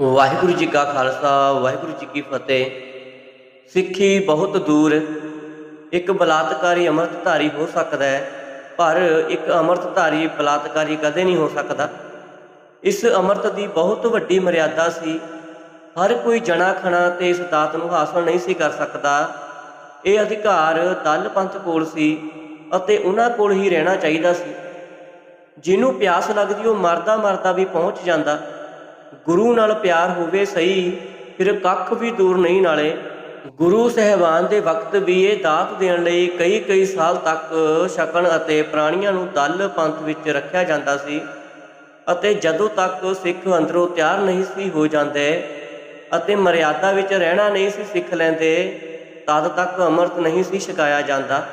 ਵਾਹਿਗੁਰੂ ਜੀ ਕਾ ਖਾਲਸਾ, ਵਾਹਿਗੁਰੂ ਜੀ ਕੀ ਫਤਿਹ। ਸਿੱਖੀ ਬਹੁਤ ਦੂਰ, ਇੱਕ ਬਲਾਤਕਾਰੀ ਅੰਮ੍ਰਿਤਧਾਰੀ ਹੋ ਸਕਦਾ ਹੈ, ਪਰ ਇੱਕ ਅੰਮ੍ਰਿਤਧਾਰੀ ਬਲਾਤਕਾਰੀ ਕਦੇ ਨਹੀਂ ਹੋ ਸਕਦਾ। ਇਸ ਅੰਮ੍ਰਿਤ ਦੀ ਬਹੁਤ ਵੱਡੀ ਮਰਿਆਦਾ ਸੀ, ਹਰ ਕੋਈ ਜਣਾ ਖਣਾ ਤੇ ਇਸ ਦਾਤ ਨੂੰ ਹਾਸਲ ਨਹੀਂ ਸੀ ਕਰ ਸਕਦਾ। ਇਹ ਅਧਿਕਾਰ ਦਲ ਪੰਥ ਕੋਲ ਸੀ ਅਤੇ ਉਹਨਾਂ ਕੋਲ ਹੀ ਰਹਿਣਾ ਚਾਹੀਦਾ ਸੀ। ਜਿਹਨੂੰ ਪਿਆਸ ਲੱਗਦੀ ਉਹ ਮਰਦਾ ਮਰਦਾ ਵੀ ਪਹੁੰਚ ਜਾਂਦਾ। ਗੁਰੂ ਨਾਲ ਪਿਆਰ ਹੋਵੇ ਸਹੀ, ਫਿਰ ਕੱਖ ਵੀ ਦੂਰ ਨਹੀਂ ਨਾਲੇ। ਗੁਰੂ ਸਹਿਬਾਨ ਦੇ ਵਕਤ ਵੀ ਇਹ ਦਾਤ ਦੇਣ ਲਈ ਕਈ ਕਈ ਸਾਲ ਤੱਕ ਸ਼ਕਨ ਅਤੇ ਪ੍ਰਾਣੀਆਂ ਨੂੰ ਦਲ ਪੰਥ ਵਿੱਚ ਰੱਖਿਆ ਜਾਂਦਾ ਸੀ। ਅਤੇ ਜਦੋਂ ਤੱਕ ਸਿੱਖ ਅੰਦਰੋਂ ਤਿਆਰ ਨਹੀਂ ਸੀ ਹੋ ਜਾਂਦੇ ਅਤੇ ਮਰਿਆਦਾ ਵਿੱਚ ਰਹਿਣਾ ਨਹੀਂ ਸੀ ਸਿੱਖ ਲੈਂਦੇ, ਤਦ ਤੱਕ ਅੰਮ੍ਰਿਤ ਨਹੀਂ ਸੀ ਛਕਾਇਆ ਜਾਂਦਾ।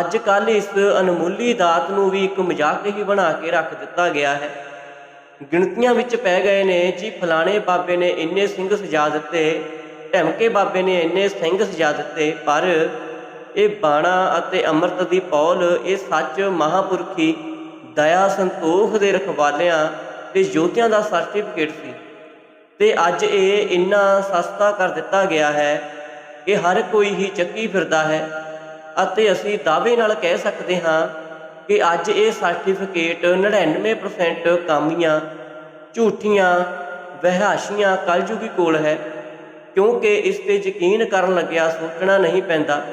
ਅੱਜ ਕੱਲ ਇਸ ਅਨਮੁੱਲੀ ਦਾਤ ਨੂੰ ਵੀ ਇੱਕ ਮਜ਼ਾਕ ਹੀ ਬਣਾ ਕੇ ਰੱਖ ਦਿੱਤਾ ਗਿਆ ਹੈ। ਗਿਣਤੀਆਂ ਵਿੱਚ ਪੈ ਗਏ ਨੇ ਜੀ, ਫਲਾਣੇ ਬਾਬੇ ਨੇ ਇੰਨੇ ਸਿੰਘ ਸਜਾ ਦਿੱਤੇ, ਢਮਕੇ ਬਾਬੇ ਨੇ ਇੰਨੇ ਸਿੰਘ ਸਜਾ ਦਿੱਤੇ, ਪਰ ਇਹ ਬਾਣਾ ਅਤੇ ਅੰਮ੍ਰਿਤ ਦੀ ਪੌਲ, ਇਹ ਸੱਚ ਮਹਾਪੁਰਖੀ ਦਇਆ ਸੰਤੋਖ ਦੇ ਰਖਵਾਲਿਆਂ ਤੇ ਯੋਧਿਆਂ ਦਾ ਸਰਟੀਫਿਕੇਟ ਸੀ। ਤੇ ਅੱਜ ਇਹ ਇੰਨਾ ਸਸਤਾ ਕਰ ਦਿੱਤਾ ਗਿਆ ਹੈ ਕਿ ਹਰ ਕੋਈ ਹੀ ਚੱਕੀ ਫਿਰਦਾ ਹੈ ਅਤੇ ਅਸੀਂ ਦਾਅਵੇ ਨਾਲ ਕਹਿ ਸਕਦੇ ਹਾਂ ਕਿ ਅੱਜ ਇਹ ਸਰਟੀਫਿਕੇਟ 99% ਕਾਮੀਆਂ, ਝੂਠੀਆਂ, ਵਹਿਆਸ਼ੀਆਂ ਕਲਯੁਗੀ ਕੋਲ ਹੈ, ਕਿਉਂਕਿ ਇਸ ਤੇ ਯਕੀਨ ਕਰਨ ਲੱਗਿਆ ਸੋਚਣਾ ਨਹੀਂ ਪੈਂਦਾ।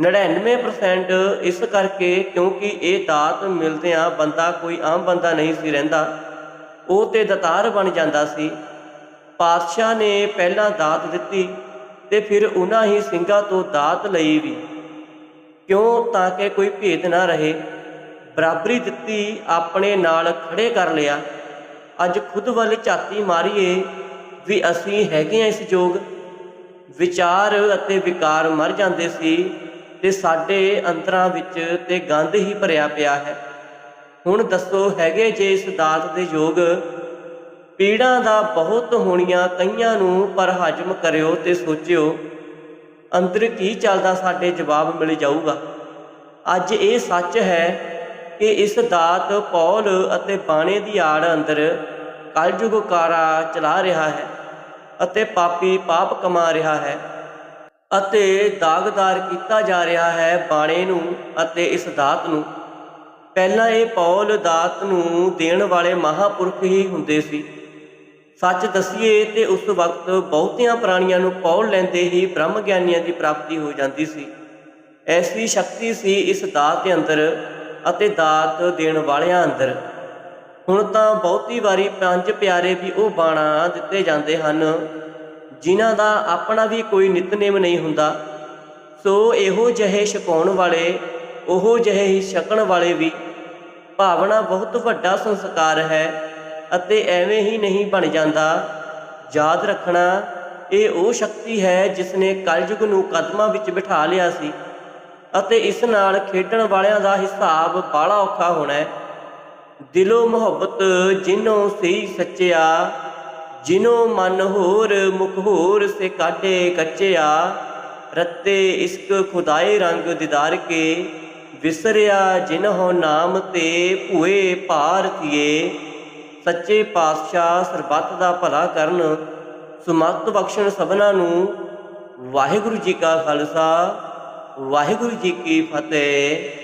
99% ਇਸ ਕਰਕੇ ਕਿਉਂਕਿ ਇਹ ਦਾਤ ਮਿਲਦਿਆਂ ਬੰਦਾ ਕੋਈ ਆਮ ਬੰਦਾ ਨਹੀਂ ਸੀ ਰਹਿੰਦਾ। ਉਹ ਤੇ ਦਤਾਰ ਬਣ ਜਾਂਦਾ ਸੀ। ਪਾਤਸ਼ਾਹ ਨੇ ਪਹਿਲਾਂ ਦਾਤ ਦਿੱਤੀ ਤੇ ਫਿਰ ਉਹਨਾਂ ਹੀ ਸਿੰਘਾਂ ਤੋਂ ਦਾਤ ਲਈ ਵੀ। ਕਿਉਂ? ਤਾਂ ਕਿ ਕੋਈ ਭੇਦ ਨਾ ਰਹੇ। ਬਰਾਬਰੀ ਦਿੱਤੀ ਆਪਣੇ ਨਾਲ ਖੜੇ ਕਰ ਲਿਆ। ਅੱਜ ਖੁਦ ਵੱਲ ਝਾਤੀ ਮਾਰੀਏ ਵੀ ਅਸੀਂ ਹੈਗੇ ਆ ਇਸ ਯੋਗ ਵਿਚਾਰ ਅਤੇ ਵਿਕਾਰ ਮਰ ਜਾਂਦੇ ਸੀ ਤੇ ਸਾਡੇ ਅੰਤਰਾਂ ਵਿੱਚ ਤੇ ਗੰਦ ਹੀ ਭਰਿਆ ਪਿਆ ਹੈ। ਹੁਣ ਦੱਸੋ ਹੈਗੇ ਜੇ ਇਸ ਦਾਤ ਦੇ ਯੋਗ ਪੀੜਾਂ ਦਾ ਬਹੁਤ ਹੋਣੀਆਂ ਕਈਆਂ ਨੂੰ ਪਰ ਹਜਮ ਕਰਿਓ ਤੇ ਸੋਚਿਓ, ਅੰਦਰ ਕੀ ਚੱਲਦਾ ਸਾਡੇ ਜਵਾਬ ਮਿਲ ਜਾਊਗਾ। ਅੱਜ ਇਹ ਸੱਚ ਹੈ ਕਿ ਇਸ ਦਾਤ ਪੌਲ ਅਤੇ ਬਾਣੇ ਦੀ ਆੜ ਅੰਦਰ ਕਲਯੁਗ ਕਾਰਾ ਚਲਾ ਰਿਹਾ ਹੈ ਅਤੇ ਪਾਪੀ ਪਾਪ ਕਮਾ ਰਿਹਾ ਹੈ ਅਤੇ ਦਾਗਦਾਰ ਕੀਤਾ ਜਾ ਰਿਹਾ ਹੈ ਬਾਣੇ ਨੂੰ ਅਤੇ ਇਸ ਦਾਤ ਨੂੰ। ਪਹਿਲਾਂ ਇਹ ਪੌਲ ਦਾਤ ਨੂੰ ਦੇਣ ਵਾਲੇ ਮਹਾਪੁਰਖ ਹੀ ਹੁੰਦੇ ਸੀ। ਸੱਚ ਦਸੀਏ ਤੇ ਉਸ ਵਕਤ ਬਹੁਤੀਆਂ ਪ੍ਰਾਣੀਆਂ ਨੂੰ ਪੌਲ ਲੈਂਦੇ ਹੀ ਬ੍ਰਹਮ ਗਿਆਨੀਆਂ ਦੀ ਪ੍ਰਾਪਤੀ ਹੋ ਜਾਂਦੀ ਸੀ। ਐਸੀ ਸ਼ਕਤੀ ਸੀ ਇਸ ਦਾਤ ਦੇ ਅੰਦਰ ਅਤੇ ਦਾਤ ਦੇਣ ਵਾਲਿਆਂ ਅੰਦਰ। ਹੁਣ ਤਾਂ ਬਹੁਤੀ ਵਾਰੀ ਪੰਜ ਪਿਆਰੇ ਵੀ ਉਹ ਬਾਣਾ ਦਿੱਤੇ ਜਾਂਦੇ ਹਨ, ਜਿਨ੍ਹਾਂ ਦਾ ਆਪਣਾ ਵੀ ਕੋਈ ਨਿਤਨੇਮ ਨਹੀਂ ਹੁੰਦਾ। ਸੋ ਇਹੋ ਜਿਹੇ ਛਕਾਉਣ ਵਾਲੇ, ਉਹੋ ਜਿਹੇ ਹੀ ਛਕਣ ਵਾਲੇ ਵੀ ਭਾਵਨਾ ਬਹੁਤ ਵੱਡਾ ਸੰਸਕਾਰ ਹੈ ਅਤੇ ਐਵੇਂ ਹੀ ਨਹੀਂ ਬਣ ਜਾਂਦਾ। ਯਾਦ ਰੱਖਣਾ, ਇਹ ਉਹ ਸ਼ਕਤੀ ਹੈ ਜਿਸ ਨੇ ਕਲਯੁਗ ਨੂੰ ਕਦਮਾਂ ਵਿੱਚ ਬਿਠਾ ਲਿਆ ਸੀ। ਅਤੇ ਇਸ ਨਾਲ ਖੇਡਣ ਵਾਲਿਆਂ ਦਾ ਹਿਸਾਬ ਬਾਲਾ ਔਖਾ ਹੋਣਾ ਹੈ। ਦਿਲੋਂ ਮੁਹੱਬਤ ਜਿਨੋਂ ਸਹੀ ਸੱਚਿਆ, ਜਿਨੋਂ ਮਨ ਹੋਰ ਮੁਖ ਹੋਰ ਸੇ ਕਾਟੇ ਕੱਚਿਆ, ਰੱਤੇ ਇਸ਼ਕ ਖੁਦਾਏ ਰੰਗ ਦਿਦਾਰ ਕੇ, ਵਿਸਰਿਆ ਜਿਨਹੁ ਨਾਮ ਤੇ ਭੂਏ ਭਾਰ ਥੀਏ। ਸੱਚੇ ਪਾਤਸ਼ਾਹ ਸਰਬੱਤ ਦਾ ਭਲਾ ਕਰਨ, ਸੁਮਤ ਬਖਸ਼ਣ ਸਭਨਾ ਨੂੰ ਵਾਹਿਗੁਰੂ ਜੀ ਕਾ ਖਾਲਸਾ। ਵਾਹਿਗੁਰੂ ਜੀ ਕੀ ਫਤਿਹ।